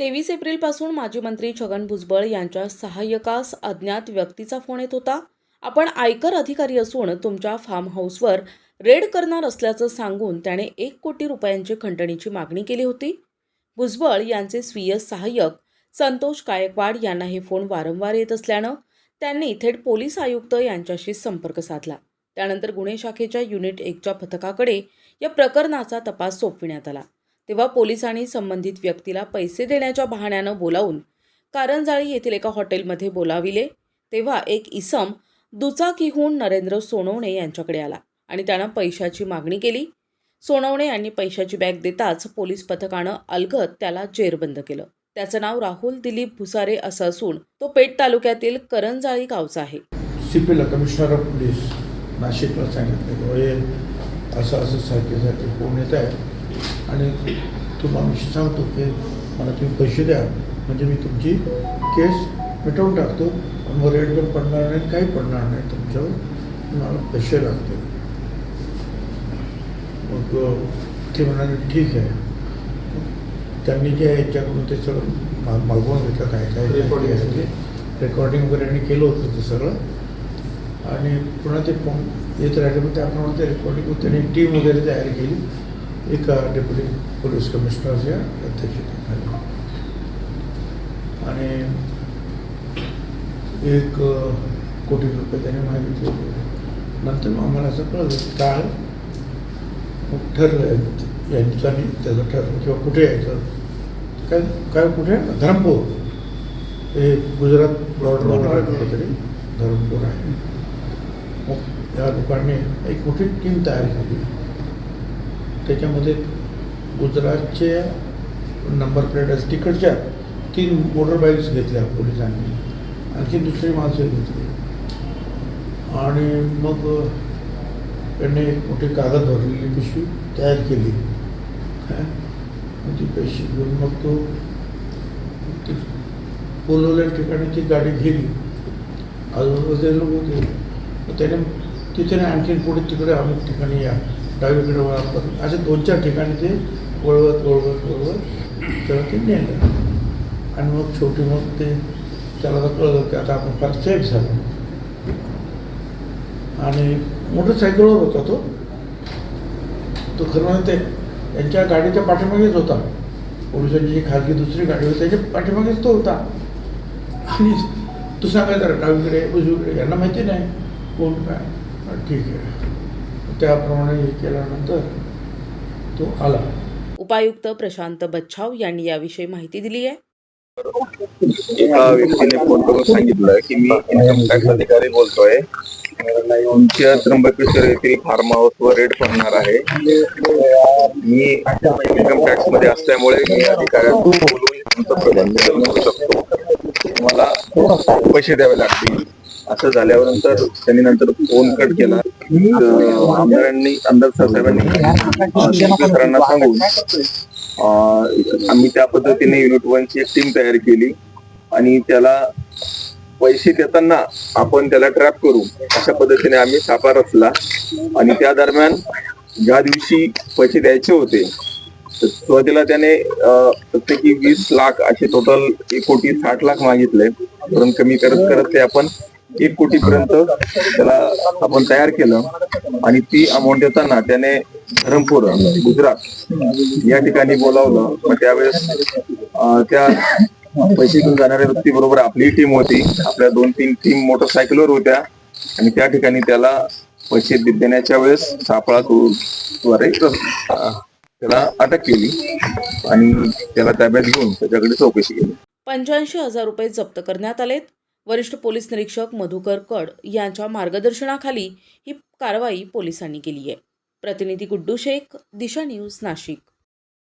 तेवीस एप्रिलपासून माजी मंत्री छगन भुजबळ यांच्या सहाय्यकास अज्ञात व्यक्तीचा फोन येत होता. आपण आयकर अधिकारी असून तुमच्या फार्म हाऊसवर रेड करणार असल्याचं सांगून त्याने एक कोटी रुपयांची खंडणीची मागणी केली होती. भुजबळ यांचे स्वीय सहाय्यक संतोष गायकवाड यांना हे फोन वारंवार येत असल्यानं त्यांनी थेट पोलीस आयुक्त यांच्याशी संपर्क साधला. त्यानंतर गुन्हे शाखेच्या युनिट एकच्या पथकाकडे या प्रकरणाचा तपास सोपविण्यात आला. तेव्हा पोलिसांनी संबंधित व्यक्तीला पैसे देण्याच्या बहाण्यानं बोलावून कारंजाळी येथील एका हॉटेलमध्ये बोलाविले. तेव्हा एक इसम दुचाकीहून नरेंद्र सोनवणे यांच्याकडे आला आणि त्यानं पैशाची मागणी केली. सोनवणे यांनी पैशाची बॅग देताच पोलीस पथकानं अलगत त्याला जेरबंद केलं. त्याचं नाव राहुल दिलीप भुसारे असं असून तो पेठ तालुक्यातील करंजाळी गावचा आहे. सी कमिशनर ऑफ पोलीस नाशिकला सांगितलं असं असं सारखे सारखे कोण येत आहे आणि तुम्हाला मी सांगतो की मला तुम्ही पैसे द्या. म्हणजे मी तुमची केस मिटवून टाकतो. आणि मग रेड पण पडणार नाही काही पडणार नाही. तुमच्यावर मला पैसे लागतील. मग ते म्हणाले ठीक आहे. त्यांनी जे आहे याच्याकडून ते सगळं मागवून घेतलं. काय काय Recording आहे ते. रेकॉर्डिंग वगैरे यांनी केलं होतं ते सगळं. आणि पुन्हा ते फोन येत राहिले. मग त्याप्रमाणे ते रेकॉर्डिंग त्यांनी टीम वगैरे तयार केली. एका डेप्युटी पोलीस कमिशनरच्या अध्यक्षतेखाली. आणि एक कोटी रुपये त्याने मागितले होते नंतर मग आम्हाला असं कळलं की काळ मग ठरलं यांच्यानी त्याचं ठरलं किंवा कुठे यायचं. काय काय कुठे? धरमपूर. हे गुजरात बॉर्डर कुठेतरी धरमपूर आहे. मग या लोकांनी एक मोठी टीम तयार केली. त्याच्यामध्ये गुजरातच्या नंबर प्लेट असं तिकडच्या तीन मोटर बाईक्स घेतल्या पोलिसांनी. आणखी दुसरी माणसं घेतली. आणि मग त्यांनी एक मोठी कागद भरलेली पिशवी तयार केली. काय ती पैसे घेऊन मग तो बोलवल्या ठिकाणी ती गाडी गेली. आजूबाजूचे लोक होते. मग त्याने तिथे नाही आणखीन पुढे तिकडे अमुक ठिकाणी या. डावीकडे वळा असे अशा दोन चार ठिकाणी ते वळवत वळवत वळवत त्याला ते नेलं. आणि मग शेवटी मग ते त्याला कळलं की आता आपण फार सेफ झालो. आणि मोटरसायकलवर होता तो. तो खरं म्हणजे ते यांच्या गाडीच्या पाठीमागेच होता. पोलिसांची जी खाजगी दुसरी गाडी होती त्याच्या पाठीमागेच तो होता. आणि तू सांगायचं डावीकडे उजवीकडे यांना माहिती नाही कोण काय. ठीक आहे. त्याप्रमाणे हे केल्यानंतर तो आला. उपायुक्त प्रशांत बच्छाव यांनी याविषयी माहिती दिली आहे. एका व्यक्तीने फोन करून सांगितलं की मी इन्कम टॅक्स अधिकारी बोलतोय. तुमच्या त्र्यंबकेश्वर येथील फार्म हाऊस वर रेड पडणार आहे. मी इन्कम टॅक्समध्ये असल्यामुळे मी अधिकाऱ्यांना बोलवून तुमचं प्रबंधन करू शकतो. मला पैसे द्यावे लागतील. असं झाल्यावर त्यांनी नंतर फोन कट केला. आमदारांनी आमदार साहेबांनी मित्रांना सांगून आम्ही त्या पद्धतीने युनिट वनची एक टीम तयार केली. आणि त्याला पैसे देताना आपण त्याला ट्रॅप करू अशा पद्धतीने आम्ही सापा रचला. आणि त्या दरम्यान ज्या दिवशी पैसे द्यायचे होते सुरुवातीला त्याने प्रत्येकी वीस लाख असे टोटल एक कोटी साठ लाख मागितले. परंतु कमी करत करत ते आपण एक कोटी पर्यंत त्याला आपण तयार केलं. आणि ती अमाऊंट देताना त्याने धरमपूर गुजरात या ठिकाणी बोलावलं. मग त्यावेळेस त्या पैसे घेऊन जाणाऱ्या व्यक्ती बरोबर आपली टीम होती. आपल्या दोन तीन टीम मोटरसायकलवर होत्या. आणि त्या ठिकाणी त्याला पैसे देण्याच्या वेळेस सापळा द्वारे त्याला अटक केली. आणि त्याला ताब्यात घेऊन त्याच्याकडे चौकशी केली. पंच्याऐंशी हजार रुपये जप्त करण्यात आलेत. वरिष्ठ पोलीस निरीक्षक मधुकर कड यांच्या मार्गदर्शनाखाली ही कारवाई पोलिसांनी केली आहे. प्रतिनिधी गुड्डू शेख दिशा न्यूज नाशिक.